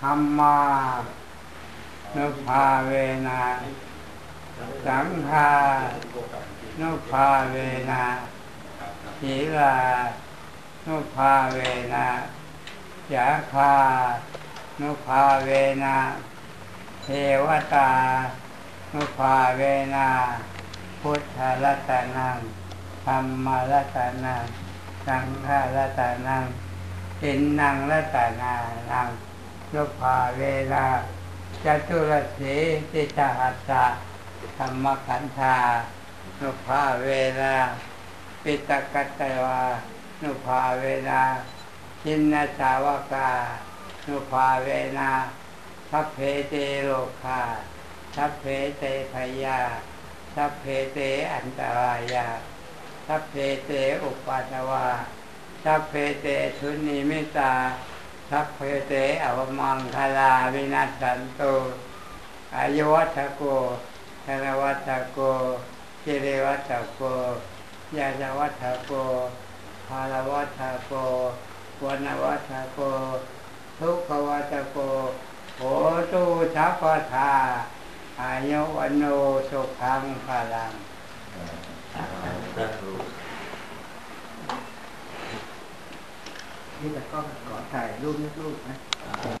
ธรรมานุภาเวนะสังฆานุภาเวนะศีลานุภาเวนะยาคานุภาเวนะเทวตานุภาเวนะพุทธรัตนังธรรมรัตนังสังฆรัตนัง อินนังรัตนานังนภาเวนะจตุรสีติจหัสสะธรรมขันธานุภาเวนะปิตกัตตวานุภาเวนะชินนาสาวกานุภาเวนะสัพเพเตโลคาสัพเพเตพยาสัพเพเตอันตรายาสัพเพเตอุปัตวา สัพเพเตทุนิมิตาสัพเพเตอวมังคลาวินัสสันตุอายุวัฏโกธนวัฏโกกิริวัฏโกยาจวัฏโกภาลวัฏโกวนวัฏโก ทุกขวัตโกโหตุชัพพทาอายุวันโนสุขังพลัง ที่ตะกล้องก่อถ่ายรูปลูกนะ